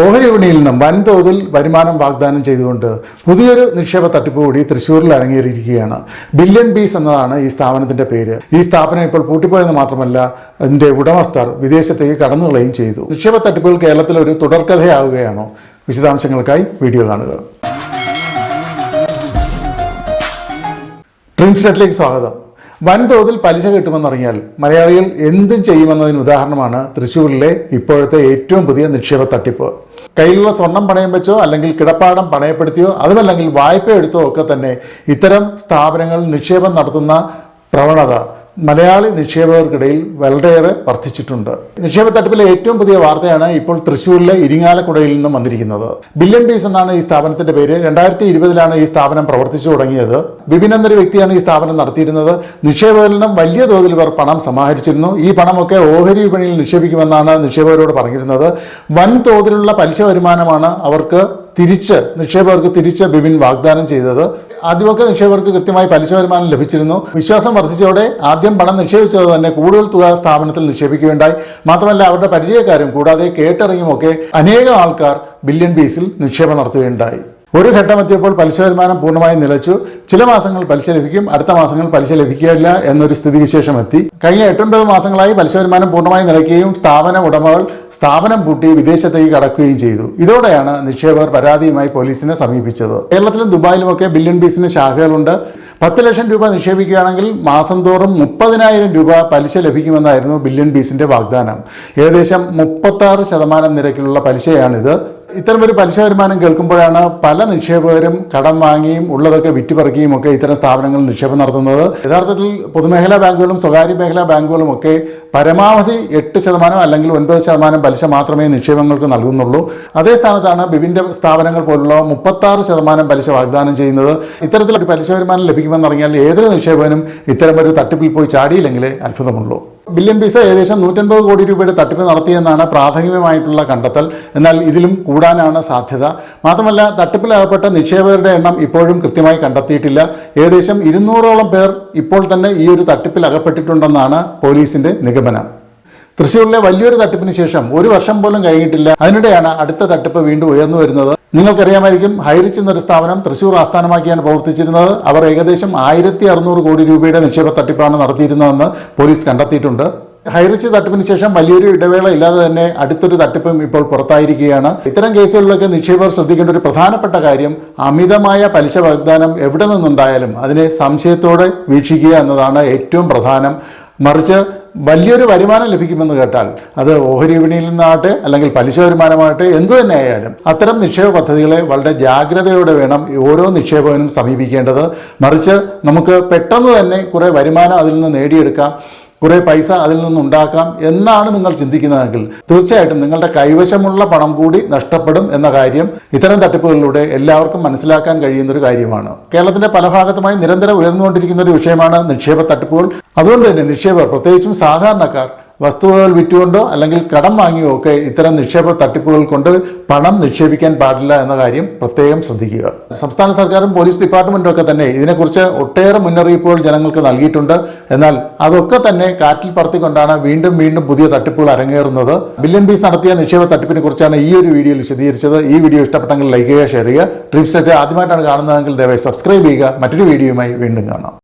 ഓഹരി വിപണിയിൽ നിന്നും വൻതോതിൽ വരുമാനം വാഗ്ദാനം ചെയ്തുകൊണ്ട് പുതിയൊരു നിക്ഷേപ തട്ടിപ്പ് കൂടി തൃശ്ശൂരിൽ അരങ്ങേറിയിരിക്കുകയാണ്. ബില്യൺ ബീസ് എന്നതാണ് ഈ സ്ഥാപനത്തിന്റെ പേര്. ഈ സ്ഥാപനം ഇപ്പോൾ പൂട്ടിപ്പോയെന്ന് മാത്രമല്ല അതിന്റെ ഉടമസ്ഥർ വിദേശത്തേക്ക് കടന്നുകളയും ചെയ്തു. നിക്ഷേപ തട്ടിപ്പുകൾ കേരളത്തിൽ ഒരു തുടർക്കഥയാവുകയാണോ? വിശദാംശങ്ങൾക്കായി വീഡിയോ കാണുക. ട്രിൻസ്റ്റേറ്റിലേക്ക് സ്വാഗതം. വൻതോതിൽ പലിശ കിട്ടുമെന്നറിഞ്ഞാൽ മലയാളികൾ എന്തും ചെയ്യുമെന്നതിന് ഉദാഹരണമാണ് തൃശ്ശൂരിലെ ഇപ്പോഴത്തെ ഏറ്റവും പുതിയ നിക്ഷേപ തട്ടിപ്പ്. കയ്യിലുള്ള സ്വർണം പണയം വെച്ചോ അല്ലെങ്കിൽ കിടപ്പാടം പണയപ്പെടുത്തിയോ അതുമല്ലെങ്കിൽ വായ്പ എടുത്തോ ഒക്കെ തന്നെ ഇത്തരം സ്ഥാപനങ്ങൾ നിക്ഷേപം നടത്തുന്ന പ്രവണത മലയാളി നിക്ഷേപകർക്കിടയിൽ വളരെയേറെ വർദ്ധിച്ചിട്ടുണ്ട്. നിക്ഷേപ തട്ടിപ്പിലെ ഏറ്റവും പുതിയ വാർത്തയാണ് ഇപ്പോൾ തൃശ്ശൂരിലെ ഇരിങ്ങാലക്കുടയിൽ നിന്നും വന്നിരിക്കുന്നത്. ബില്യൺ ബീസ് എന്നാണ് ഈ സ്ഥാപനത്തിന്റെ പേര്. രണ്ടായിരത്തി ഇരുപതിലാണ് ഈ സ്ഥാപനം പ്രവർത്തിച്ചു തുടങ്ങിയത്. ബിബിൻ എന്നൊരു വ്യക്തിയാണ് ഈ സ്ഥാപനം നടത്തിയിരുന്നത്. നിക്ഷേപകരിൽ നിന്നും വലിയ തോതിൽ ഇവർ പണം സമാഹരിച്ചിരുന്നു. ഈ പണമൊക്കെ ഓഹരി വിപണിയിൽ നിക്ഷേപിക്കുമെന്നാണ് നിക്ഷേപകരോട് പറഞ്ഞിരുന്നത്. വൻ തോതിലുള്ള പലിശ വരുമാനമാണ് അവർക്ക് തിരിച്ച് നിക്ഷേപകർക്ക് തിരിച്ച് ബിബിൻ വാഗ്ദാനം ചെയ്തത്. ആദ്യമൊക്കെ നിക്ഷേപകർക്ക് കൃത്യമായി പലിശ വരുമാനം ലഭിച്ചിരുന്നു. വിശ്വാസം വർദ്ധിച്ചതോടെ ആദ്യം പണം നിക്ഷേപിച്ചത് തന്നെ കൂടുതൽ തുക സ്ഥാപനത്തിൽ നിക്ഷേപിക്കുകയുണ്ടായി. മാത്രമല്ല അവരുടെ പരിചയക്കാരും കൂടാതെ കേട്ടിറങ്ങിയുമൊക്കെ അനേകം ആൾക്കാർ ബില്യൺ ബീസിൽ നിക്ഷേപം നടത്തുകയുണ്ടായി. ഒരു ഘട്ടം എത്തിയപ്പോൾ പലിശ വരുമാനം പൂർണമായും നിലച്ചു. ചില മാസങ്ങൾ പലിശ ലഭിക്കും അടുത്ത മാസങ്ങൾ പലിശ ലഭിക്കുകയില്ല എന്നൊരു സ്ഥിതിവിശേഷം എത്തി. കഴിഞ്ഞ എട്ടൊൻപത് മാസങ്ങളായി പലിശ വരുമാനം പൂർണമായും നിലയ്ക്കുകയും സ്ഥാപന ഉടമകൾ സ്ഥാപനം പൂട്ടി വിദേശത്തേക്ക് കടക്കുകയും ചെയ്തു. ഇതോടെയാണ് നിക്ഷേപകർ പരാതിയുമായി പോലീസിനെ സമീപിച്ചത്. കേരളത്തിലും ദുബായിലും ഒക്കെ ബില്യൺ ബീസിന് ശാഖകളുണ്ട്. പത്ത് ലക്ഷം രൂപ നിക്ഷേപിക്കുകയാണെങ്കിൽ മാസം തോറും മുപ്പതിനായിരം രൂപ പലിശ ലഭിക്കുമെന്നായിരുന്നു ബില്യൺ ബീസിന്റെ വാഗ്ദാനം. ഏകദേശം മുപ്പത്താറ് ശതമാനം നിരക്കിലുള്ള പലിശയാണിത്. ഇത്തരമൊരു പലിശ വരുമാനം കേൾക്കുമ്പോഴാണ് പല നിക്ഷേപകരും കടം വാങ്ങിയും ഉള്ളതൊക്കെ വിറ്റുപറിക്കുകയും ഒക്കെ ഇത്തരം സ്ഥാപനങ്ങളിൽ നിക്ഷേപം നടത്തുന്നത്. യഥാർത്ഥത്തിൽ പൊതുമേഖലാ ബാങ്കുകളും സ്വകാര്യ മേഖലാ ബാങ്കുകളും ഒക്കെ പരമാവധി എട്ട് ശതമാനം അല്ലെങ്കിൽ ഒൻപത് ശതമാനം പലിശ മാത്രമേ നിക്ഷേപങ്ങൾക്ക് നൽകുന്നുള്ളൂ. അതേ സ്ഥാനത്താണ് ബിബിന്റെ സ്ഥാപനങ്ങൾ പോലുള്ള മുപ്പത്താറ് ശതമാനം പലിശ വാഗ്ദാനം ചെയ്യുന്നത്. ഇത്തരത്തിലൊരു പലിശ വരുമാനം ലഭിക്കുമെന്നറിഞ്ഞാൽ ഏതൊരു നിക്ഷേപകനും ഇത്തരമൊരു തട്ടിപ്പിൽ പോയി ചാടിയില്ലെങ്കിലേ അത്ഭുതമുള്ളൂ. ബില്യൺ പീസ ഏകദേശം നൂറ്റൻപത് കോടി രൂപയുടെ തട്ടിപ്പ് നടത്തിയെന്നാണ് പ്രാഥമികമായിട്ടുള്ള കണ്ടെത്തൽ. എന്നാൽ ഇതിലും കൂടാനാണ് സാധ്യത. മാത്രമല്ല തട്ടിപ്പിലകപ്പെട്ട നിക്ഷേപകരുടെ എണ്ണം ഇപ്പോഴും കൃത്യമായി കണ്ടെത്തിയിട്ടില്ല. ഏകദേശം ഇരുന്നൂറോളം പേർ ഇപ്പോൾ തന്നെ ഈ ഒരു തട്ടിപ്പിൽ അകപ്പെട്ടിട്ടുണ്ടെന്നാണ് പോലീസിന്റെ നിഗമനം. തൃശ്ശൂരിലെ വലിയൊരു തട്ടിപ്പിന് ശേഷം ഒരു വർഷം പോലും കഴിഞ്ഞിട്ടില്ല. അതിനിടെയാണ് അടുത്ത തട്ടിപ്പ് വീണ്ടും ഉയർന്നു വരുന്നത്. നിങ്ങൾക്കറിയാമായിരിക്കും ഹൈറിച്ച് എന്നൊരു സ്ഥാപനം തൃശൂർ ആസ്ഥാനമാക്കിയാണ് പ്രവർത്തിച്ചിരുന്നത്. അവർ ഏകദേശം ആയിരത്തി അറുന്നൂറ് കോടി രൂപയുടെ നിക്ഷേപ തട്ടിപ്പാണ് നടത്തിയിരുന്നതെന്ന് പോലീസ് കണ്ടെത്തിയിട്ടുണ്ട്. ഹൈറിച്ച് തട്ടിപ്പിന് ശേഷം വലിയൊരു ഇടവേള ഇല്ലാതെ തന്നെ അടുത്തൊരു തട്ടിപ്പും ഇപ്പോൾ പുറത്തായിരിക്കുകയാണ്. ഇത്തരം കേസുകളിലൊക്കെ നിക്ഷേപകർ ശ്രദ്ധിക്കേണ്ട ഒരു പ്രധാനപ്പെട്ട കാര്യം അമിതമായ പലിശ വാഗ്ദാനം എവിടെ നിന്നുണ്ടായാലും അതിനെ സംശയത്തോടെ വീക്ഷിക്കുക എന്നതാണ് ഏറ്റവും പ്രധാനം. മറിച്ച് വലിയൊരു വരുമാനം ലഭിക്കുമെന്ന് കേട്ടാൽ അത് ഓഹരി വിപണിയിൽ നിന്നാകട്ടെ അല്ലെങ്കിൽ പലിശ വരുമാനമാകട്ടെ എന്തു തന്നെ ആയാലും അത്തരം നിക്ഷേപ പദ്ധതികളെ വളരെ ജാഗ്രതയോടെ വേണം ഓരോ നിക്ഷേപകനും സമീപിക്കേണ്ടത്. മറിച്ച് നമുക്ക് പെട്ടെന്ന് തന്നെ കുറേ വരുമാനം അതിൽ നിന്ന് നേടിയെടുക്കാം കുറേ പൈസ അതിൽ നിന്നുണ്ടാക്കാം എന്നാണ് നിങ്ങൾ ചിന്തിക്കുന്നതെങ്കിൽ തീർച്ചയായിട്ടും നിങ്ങളുടെ കൈവശമുള്ള പണം കൂടി നഷ്ടപ്പെടും എന്ന കാര്യം ഇത്തരം തട്ടിപ്പുകളിലൂടെ എല്ലാവർക്കും മനസ്സിലാക്കാൻ കഴിയുന്ന ഒരു കാര്യമാണ്. കേരളത്തിന്റെ പല ഭാഗത്തുമായി നിരന്തരം ഉയർന്നുകൊണ്ടിരിക്കുന്ന ഒരു വിഷയമാണ് നിക്ഷേപ തട്ടിപ്പുകൾ. അതുകൊണ്ട് തന്നെ നിക്ഷേപർ പ്രത്യേകിച്ചും സാധാരണക്കാർ വസ്തുവകൾ വിറ്റുകൊണ്ടോ അല്ലെങ്കിൽ കടം വാങ്ങിയോ ഒക്കെ ഇത്തരം നിക്ഷേപ തട്ടിപ്പുകൾ കൊണ്ട് പണം നിക്ഷേപിക്കാൻ പാടില്ല എന്ന കാര്യം പ്രത്യേകം ശ്രദ്ധിക്കുക. സംസ്ഥാന സർക്കാരും പോലീസ് ഡിപ്പാർട്ട്മെന്റും ഒക്കെ തന്നെ ഇതിനെക്കുറിച്ച് ഒട്ടേറെ മുന്നറിയിപ്പുകൾ ജനങ്ങൾക്ക് നൽകിയിട്ടുണ്ട്. എന്നാൽ അതൊക്കെ തന്നെ കാറ്റിൽ പറത്തിക്കൊണ്ടാണ് വീണ്ടും വീണ്ടും പുതിയ തട്ടിപ്പുകൾ അരങ്ങേറുന്നത്. ബില്യൺ ബീസ് നടത്തിയ നിക്ഷേപ തട്ടിപ്പിനെ കുറിച്ചാണ് ഈ ഒരു വീഡിയോയിൽ വിശദീകരിച്ചത്. ഈ വീഡിയോ ഇഷ്ടപ്പെട്ടെങ്കിൽ ലൈക്ക് ചെയ്യുക ഷെയർ ചെയ്യുക. ഡ്രീംസ് ആദ്യമായിട്ടാണ് കാണുന്നതെങ്കിൽ ദയവായി സബ്സ്ക്രൈബ് ചെയ്യുക. മറ്റൊരു വീഡിയോയുമായി വീണ്ടും കാണാം.